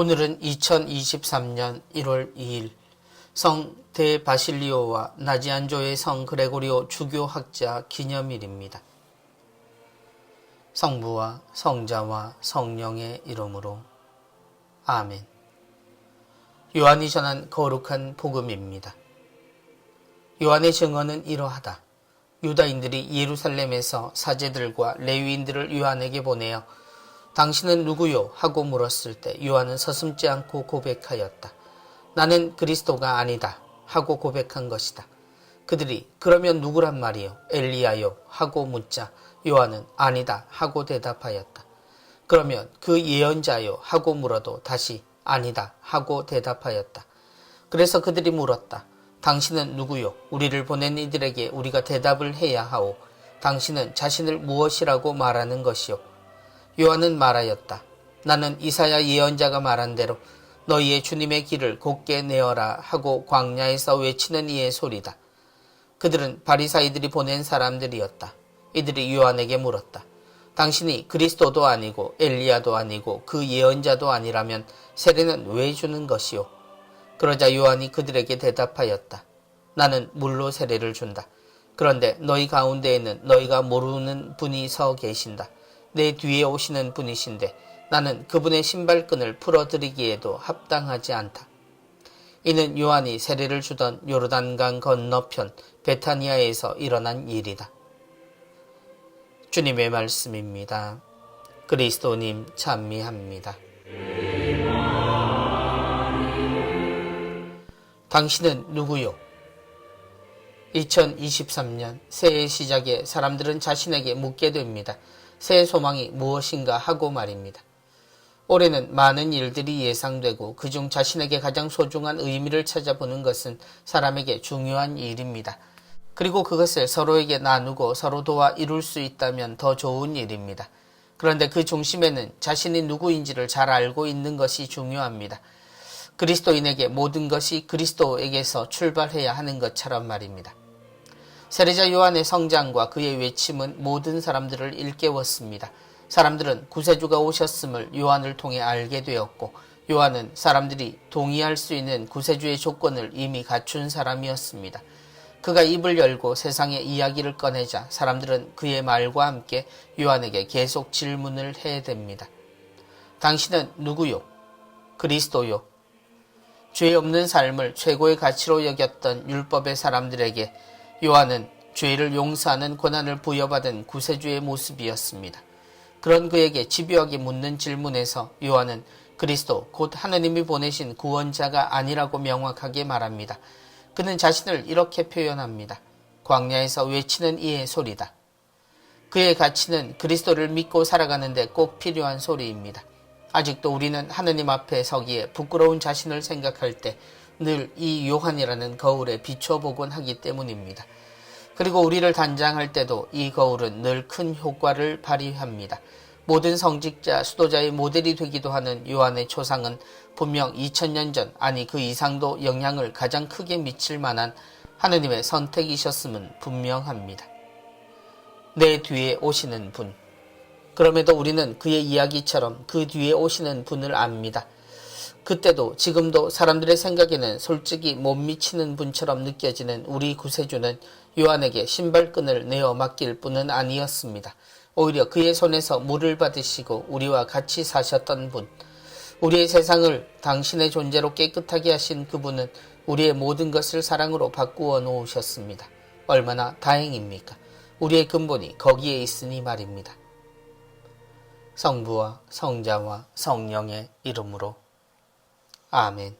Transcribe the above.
오늘은 2023년 1월 2일 성 대바실리오와 나지안조의 성 그레고리오 주교학자 기념일입니다. 성부와 성자와 성령의 이름으로 아멘. 요한이 전한 거룩한 복음입니다. 요한의 증언은 이러하다. 유다인들이 예루살렘에서 사제들과 레위인들을 요한에게 보내어 당신은 누구요? 하고 물었을 때 요한은 서슴지 않고 고백하였다. 나는 그리스도가 아니다. 하고 고백한 것이다. 그들이 그러면 누구란 말이요? 엘리야요? 하고 묻자 요한은 아니다. 하고 대답하였다. 그러면 그 예언자요? 하고 물어도 다시 아니다. 하고 대답하였다. 그래서 그들이 물었다. 당신은 누구요? 우리를 보낸 이들에게 우리가 대답을 해야 하오. 당신은 자신을 무엇이라고 말하는 것이요? 요한은 말하였다. 나는 이사야 예언자가 말한 대로 너희의 주님의 길을 곧게 내어라 하고 광야에서 외치는 이의 소리다. 그들은 바리사이들이 보낸 사람들이었다. 이들이 요한에게 물었다. 당신이 그리스도도 아니고 엘리야도 아니고 그 예언자도 아니라면 세례는 왜 주는 것이오? 그러자 요한이 그들에게 대답하였다. 나는 물로 세례를 준다. 그런데 너희 가운데에는 너희가 모르는 분이 서 계신다. 내 뒤에 오시는 분이신데 나는 그분의 신발끈을 풀어드리기에도 합당하지 않다. 이는 요한이 세례를 주던 요르단강 건너편 베타니아에서 일어난 일이다. 주님의 말씀입니다. 그리스도님 찬미합니다. 당신은 누구요? 2023년 새해 시작에 사람들은 자신에게 묻게 됩니다. 새해 소망이 무엇인가 하고 말입니다. 올해는 많은 일들이 예상되고 그중 자신에게 가장 소중한 의미를 찾아보는 것은 사람에게 중요한 일입니다. 그리고 그것을 서로에게 나누고 서로 도와 이룰 수 있다면 더 좋은 일입니다. 그런데 그 중심에는 자신이 누구인지를 잘 알고 있는 것이 중요합니다. 그리스도인에게 모든 것이 그리스도에게서 출발해야 하는 것처럼 말입니다. 세례자 요한의 성장과 그의 외침은 모든 사람들을 일깨웠습니다. 사람들은 구세주가 오셨음을 요한을 통해 알게 되었고 요한은 사람들이 동의할 수 있는 구세주의 조건을 이미 갖춘 사람이었습니다. 그가 입을 열고 세상의 이야기를 꺼내자 사람들은 그의 말과 함께 요한에게 계속 질문을 해야 됩니다. 당신은 누구요? 그리스도요? 죄 없는 삶을 최고의 가치로 여겼던 율법의 사람들에게 요한은 죄를 용서하는 권한을 부여받은 구세주의 모습이었습니다. 그런 그에게 집요하게 묻는 질문에서 요한은 그리스도 곧 하느님이 보내신 구원자가 아니라고 명확하게 말합니다. 그는 자신을 이렇게 표현합니다. 광야에서 외치는 이의 소리다. 그의 가치는 그리스도를 믿고 살아가는데 꼭 필요한 소리입니다. 아직도 우리는 하느님 앞에 서기에 부끄러운 자신을 생각할 때 늘 이 요한이라는 거울에 비춰보곤 하기 때문입니다. 그리고 우리를 단장할 때도 이 거울은 늘 큰 효과를 발휘합니다. 모든 성직자, 수도자의 모델이 되기도 하는 요한의 초상은 분명 2000년 전, 아니 그 이상도 영향을 가장 크게 미칠 만한 하느님의 선택이셨음은 분명합니다. 내 뒤에 오시는 분. 그럼에도 우리는 그의 이야기처럼 그 뒤에 오시는 분을 압니다. 그때도 지금도 사람들의 생각에는 솔직히 못 미치는 분처럼 느껴지는 우리 구세주는 요한에게 신발끈을 내어 맡길 뿐은 아니었습니다. 오히려 그의 손에서 물을 받으시고 우리와 같이 사셨던 분. 우리의 세상을 당신의 존재로 깨끗하게 하신 그분은 우리의 모든 것을 사랑으로 바꾸어 놓으셨습니다. 얼마나 다행입니까? 우리의 근본이 거기에 있으니 말입니다. 성부와 성자와 성령의 이름으로 아멘.